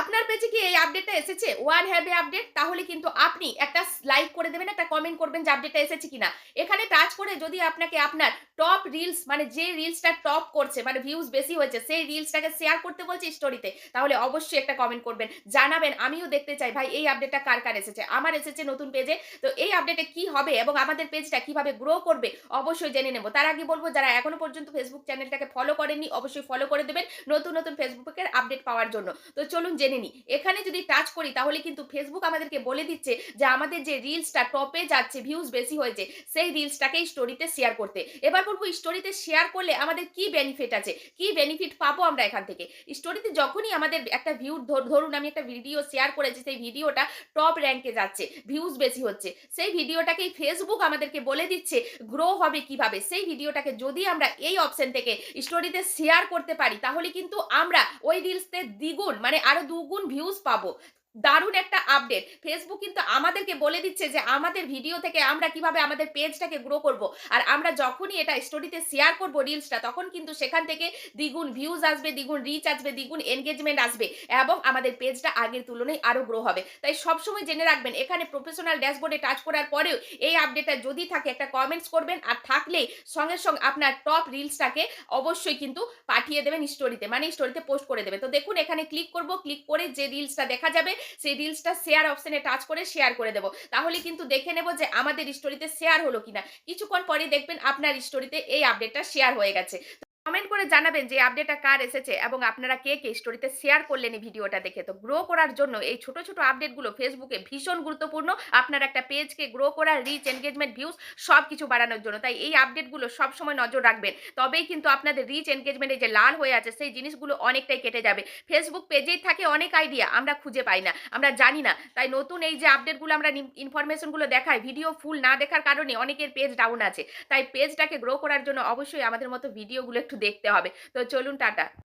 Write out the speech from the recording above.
আপনার পেজে কি এই আপডেটটা এসেছে? ওয়ান হ্যাভ এ আপডেট তাহলে কিন্তু আপনি একটা লাইক করে দেবেন, একটা কমেন্ট করবেন যে আপডেটটা এসেছে কিনা। এখানে টাচ করে যদি আপনাকে আপনার টপ রিলস মানে যে রিলসটা টপ করছে মানে ভিউজ বেশি হয়েছে, সেই রিলসটাকে শেয়ার করতে বলছে স্টোরিতে তাহলে অবশ্যই একটা কমেন্ট করবেন। জানাবেন, আমিও দেখতে চাই, ভাই, এই আপডেটটা কার কার এসেছে? আমার এসেছে নতুন পেজে তো এই আপডেটে কি হবে এবং আমাদের পেজটা কীভাবে গ্রো করবে, অবশ্যই জেনে নেব। তার আগে বলব, যারা এখনও পর্যন্ত ফেসবুক চ্যানেলটাকে ফলো করেননি, অবশ্যই ফলো করে দেবেন নতুন নতুন ফেসবুকের আপডেট পাওয়ার জন্য। তো চলুন জেনে নিই এখানে যদি টাচ করি, তাহলে কিন্তু ফেসবুক আমাদেরকে বলে দিচ্ছে যে আমাদের যে রিলসটা টপে যাচ্ছে ভিউজ বেশি হয়েছে, সেই রিলসটাকেই স্টোরিতে শেয়ার করতে। এবার বলব স্টোরিতে শেয়ার করলে আমাদের কি বেনিফিট আছে? কি বেনিফিট পাবো আমরা এখান থেকে? স্টোরিতে যখনই আমাদের একটা ভিউ ধরুন আমি একটা ভিডিও শেয়ার করেছি, সেই ভিডিওটা টপ র্যাঙ্কে যাচ্ছে ভিউজ বেশি হচ্ছে, সেই ভিডিওটাকেই ফেসবুক আমাদেরকে বলে দিচ্ছে গ্রো হবে কীভাবে? সেই ভিডিওটাকে যদি আমরা এই অপশন থেকে স্টোরিতে শেয়ার করতে পারি, তাহলে কিন্তু আমরা ওই রিলসতে দ্বিগুণ মানে আরও দুগুণ ভিউজ পাবো। দারুণ একটা আপডেট ফেসবুক কিন্তু আমাদেরকে বলে দিচ্ছে যে, আমাদের ভিডিও থেকে আমরা কীভাবে আমাদের পেজটাকে গ্রো করব। আর আমরা যখনই এটা স্টোরিতে শেয়ার করব রিলসটা তখন কিন্তু সেখান থেকে দ্বিগুণ ভিউজ আসবে, দ্বিগুণ রিচ আসবে, দ্বিগুণ এনগেজমেন্ট আসবে এবং আমাদের পেজটা আগের তুলনায় আরও গ্রো হবে। তাই সবসময় জেনে রাখবেন, এখানে প্রফেশনাল ড্যাশবোর্ডে টাচ করার পরেও এই আপডেটটা যদি থাকে, একটা কমেন্টস করবেন আর থাকলেই সঙ্গে সঙ্গে আপনার টপ রিলসটাকে অবশ্যই কিন্তু পাঠিয়ে দেবেন স্টোরিতে মানে স্টোরিতে পোস্ট করে দেবে তো দেখুন, এখানে ক্লিক করব ক্লিক করে যে রিলসটা দেখা যাবে সেই রিলসটা শেয়ার অপশানে টাচ করে শেয়ার করে দেবো। তাহলে কিন্তু দেখে নেব যে আমাদের স্টোরিতে শেয়ার হলো কিনা। কিছুক্ষণ পরে দেখবেন আপনার স্টোরিতে এই আপডেটটা শেয়ার হয়ে গেছে। কমেন্ট করে জানাবেন যে আপডেটটা কার এসেছে এবং আপনারা কে কে স্টোরিতে শেয়ার করলেন এই ভিডিওটা দেখে। তো গ্রো করার জন্য এই ছোট ছোট আপডেটগুলো ফেসবুকে ভীষণ গুরুত্বপূর্ণ। আপনার একটা পেজকে গ্রো করার রিচ এনগেজমেন্ট ভিউজ সব কিছু বাড়ানোর জন্য। তাই এই আপডেটগুলো সবসময় নজর রাখবেন। তবেই কিন্তু আপনাদের রিচ এনগেজমেন্টে যে লাল হয়ে আছে, সেই জিনিসগুলো অনেকটাই কেটে যাবে। ফেসবুক পেজেই থাকে অনেক আইডিয়া আমরা খুঁজে পাই না, আমরা জানি না। তাই নতুন এই যে আপডেটগুলো আমরা ইনফরমেশনগুলো দেখাই ভিডিও ফুল না দেখার কারণে অনেকের পেজ ডাউন আছে। তাই পেজটাকে গ্রো করার জন্য অবশ্যই আমাদের মতো ভিডিওগুলো একটু দেখতে হবে। তো চলুন টাটা।